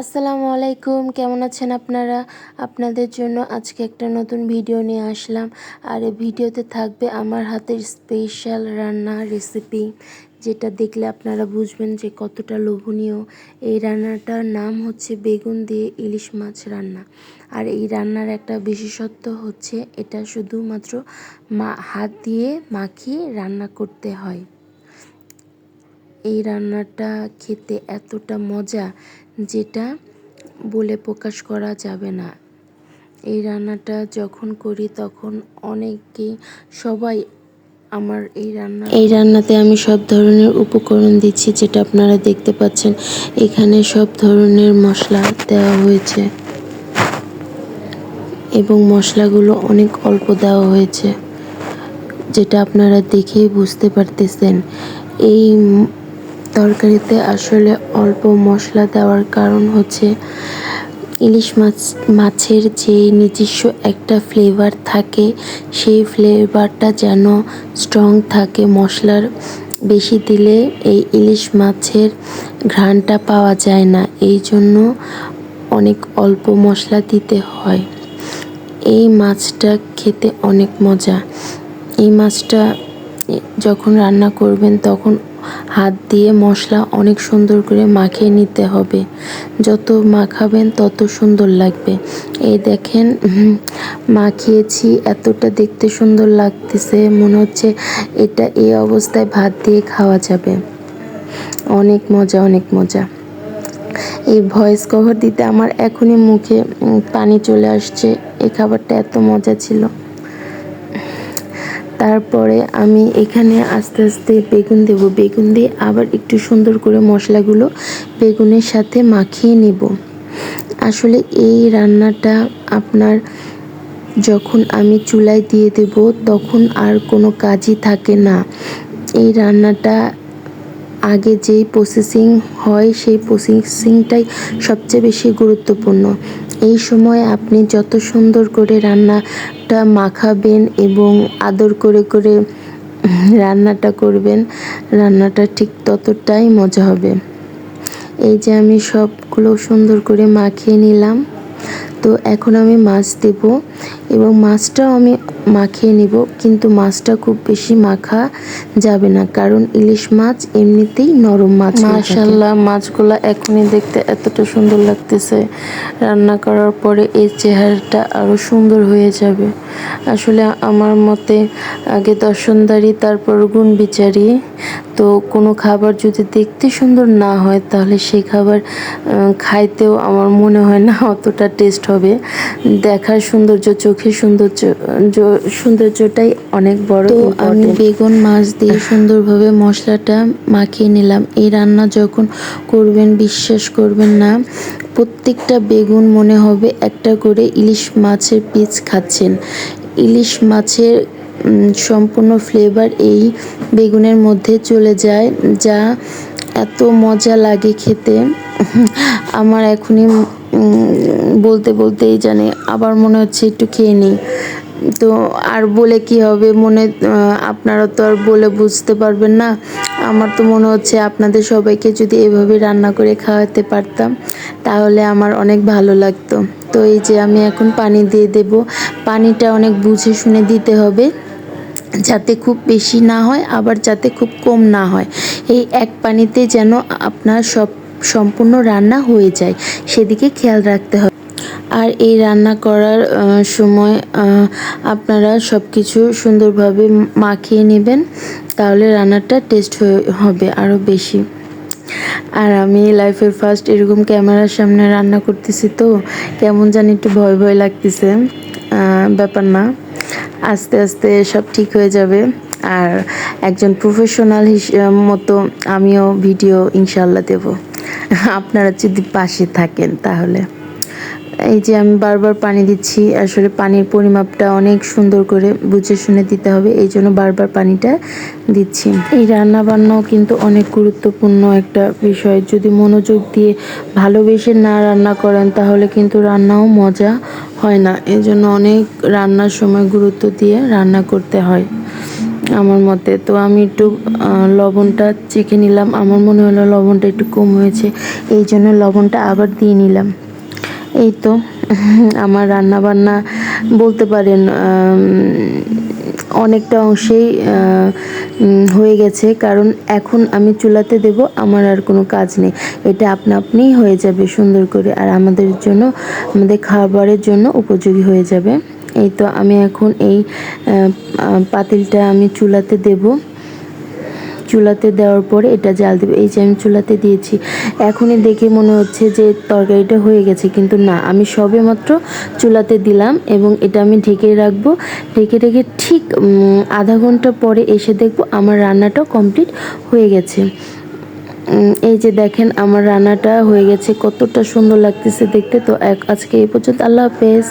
আসসালামু আলাইকুম, কেমন আছেন আপনারা? আপনাদের জন্য আজকে একটা নতুন ভিডিও নিয়ে আসলাম। আর এই ভিডিওতে থাকবে আমার হাতের স্পেশাল রান্না রেসিপি যেটা দেখলে আপনারা বুঝবেন যে কতটা লোভনীয়। এই রান্নাটার নাম হচ্ছে বেগুন দিয়ে ইলিশ মাছ রান্না। আর এই রান্নার একটা বিশেষত্ব হচ্ছে, এটা শুধুমাত্র মা, হাত দিয়ে মাখিয়ে রান্না করতে হয়। এই রান্নাটা খেতে এতটা মজা যেটা বলে প্রকাশ করা যাবে না। এই রান্নাটা যখন করি তখন অনেকেই, সবাই আমার এই রান্না এই রান্নাতে আমি সব ধরনের উপকরণ দিচ্ছি যেটা আপনারা দেখতে পাচ্ছেন। এখানে সব ধরনের মশলা দেওয়া হয়েছে এবং মশলাগুলো অনেক অল্প দেওয়া হয়েছে। যেটা আপনারা দেখেই বুঝতে পারতেছেন। এই তরকারিতে আসলে অল্প মশলা দেওয়ার কারণ হচ্ছে ইলিশ মাছ, মাছের যে নিজস্ব একটা ফ্লেভার থাকে, সেই ফ্লেভারটা যেন স্ট্রং থাকে। মশলার বেশি দিলে এই ইলিশ মাছের ঘ্রাণটা পাওয়া যায় না। এই জন্য অনেক অল্প মশলা দিতে হয়। এই মাছটা খেতে অনেক মজা। এই মাছটা যখন রান্না করবেন তখন হাত দিয়ে মশলা অনেক সুন্দর করে মাখিয়ে নিতে হবে। যত মাখাবেন তত সুন্দর লাগবে। এই দেখেন মাখিয়েছি, এতটা দেখতে সুন্দর লাগতেছে, মনে হচ্ছে এটা এই অবস্থায় ভাত দিয়ে খাওয়া যাবে। অনেক মজা অনেক মজা। এই ভয়েস কভার দিতে আমার এখনই মুখে পানি চলে আসছে, এই খাবারটা এত মজা ছিল। তারপরে আমি এখানে আস্তে আস্তে বেগুন দেব। বেগুন দিয়ে আবার একটু সুন্দর করে মশলাগুলো বেগুনের সাথে মাখিয়ে নেব। আসলে এই রান্নাটা আপনার যখন আমি চুলায় দিয়ে দেব, তখন আর কোনো কাজই থাকে না। এই রান্নাটা আগে যেই প্রসেসিং হয়, সেই প্রসেসিংটাই সবচেয়ে বেশি গুরুত্বপূর্ণ। এই সময় আপনি যত সুন্দর করে রান্নাটা মাখাবেন এবং আদর করে করে রান্নাটা করবেন, রান্নাটা ঠিক ততটাই মজা হবে। এই যে আমি সবগুলো সুন্দর করে মাখিয়ে নিলাম। তো এখন আমি মাছ দেব এবং মাছটাও আমি মাখিয়ে নিব, কিন্তু মাছটা খুব বেশি মাখা যাবে না, কারণ ইলিশ মাছ এমনিতেই নরম মাছ মাশাল্লাহ মাছগুলো এখনই দেখতে এতটা সুন্দর লাগতেছে। রান্না করার পরে এই চেহারাটা আরও সুন্দর হয়ে যাবে। আসলে আমার মতে আগে দর্শনদারি, তারপর গুণ বিচারি তো কোনো খাবার যদি দেখতে সুন্দর না হয় তাহলে সেই খাবার খাইতেও আমার মনে হয় না অতটা টেস্ট হবে। দেখার সৌন্দর্য চোখের সৌন্দর্য সৌন্দর্যটাই অনেক বড় তো আমি বেগুন মাছ দিয়ে সুন্দরভাবে মশলাটা মাখিয়ে নিলাম। এই রান্না যখন করবেন বিশ্বাস করবেন না প্রত্যেকটা বেগুন মনে হবে একটা করে ইলিশ মাছের পিস খাচ্ছেন। ইলিশ মাছের সম্পূর্ণ ফ্লেভার এই বেগুনের মধ্যে চলে যায়, যা এত মজা লাগে খেতে। আমার এখনই বলতে বলতেই জানে, আবার মনে হচ্ছে একটু খেয়ে নিই। তো আর বলে কি হবে? মনে আপনারা তো আর বলে বুঝতে পারবেন না। আমার তো মনে হচ্ছে আপনাদের সবাইকে যদি এভাবে রান্না করে খাওয়াতে পারতাম, তাহলে আমার অনেক ভালো লাগতো। তো এই যে আমি এখন পানি দিয়ে দেব। পানিটা অনেক বুঝে শুনে দিতে হবে, যাতে খুব বেশি না হয়, আবার যাতে খুব কম না হয়। এই এক পানিতে যেন আপনার সব সম্পূর্ণ রান্না হয়ে যায়। সেদিকে খেয়াল রাখতে হবে। আর এই রান্না করার সময় আপনারা সব কিছু সুন্দরভাবে মাখিয়ে নেবেন, তাহলে রান্নাটা টেস্ট হবে আরও বেশি। আর আমি লাইফের ফার্স্ট এরকম ক্যামেরার সামনে রান্না করতেছি তো, কেমন জানি একটু ভয় ভয় লাগতেছে ব্যাপার না। আস্তে আস্তে সব ঠিক হয়ে যাবে। আর একজন প্রফেশনাল মতো আমিও ভিডিও ইনশাল্লাহ দেব। আপনারা যদি পাশে থাকেন তাহলে। এই যে আমি বারবার পানি দিচ্ছি, আসলে পানির পরিমাপটা অনেক সুন্দর করে বুঝে শুনে দিতে হবে, এই জন্য বারবার পানিটা দিচ্ছি। এই রান্না বান্নাও কিন্তু অনেক গুরুত্বপূর্ণ একটা বিষয়। যদি মনোযোগ দিয়ে ভালোবেসে না রান্না করেন, তাহলে কিন্তু রান্নাও মজা হয় না। এই জন্য অনেক রান্নার সময় গুরুত্ব দিয়ে রান্না করতে হয় আমার মতে। তো আমি একটু লবণটা চেখে নিলাম। আমার মনে হলো লবণটা একটু কম হয়েছে, এই জন্য লবণটা আবার দিয়ে নিলাম। এই তো আমার রান্না বান্না বলতে পারেন অনেকটা অংশেই হয়ে গেছে। কারণ এখন আমি চুলাতে দেব, আমার আর কোনো কাজ নেই। এটা আপনা আপনিই হয়ে যাবে সুন্দর করে, আর আমাদের জন্য, আমাদের খাবারের জন্য উপযোগী হয়ে যাবে। এই তো আমি এখন এই পাতিলটা আমি চুলাতে দেবো। চুলাতে দেওয়ার পরে এটা জাল দেবে। এই যে আমি চুলাতে দিয়েছি, এখনই দেখে মনে হচ্ছে যে তরকারিটা হয়ে গেছে। কিন্তু না, আমি সবে মাত্র চুলাতে দিলাম এবং এটা আমি ঢেকে রাখব। ঢেকে রেখে ঠিক আধা ঘণ্টা পরে এসে দেখব আমার রান্নাটা কমপ্লিট হয়ে গেছে। এই যে দেখেন আমার রান্নাটা হয়ে গেছে, কতটা সুন্দর লাগতেছে দেখতে। তো এক- আজকে এই পর্যন্ত। আল্লাহ হাফেজ।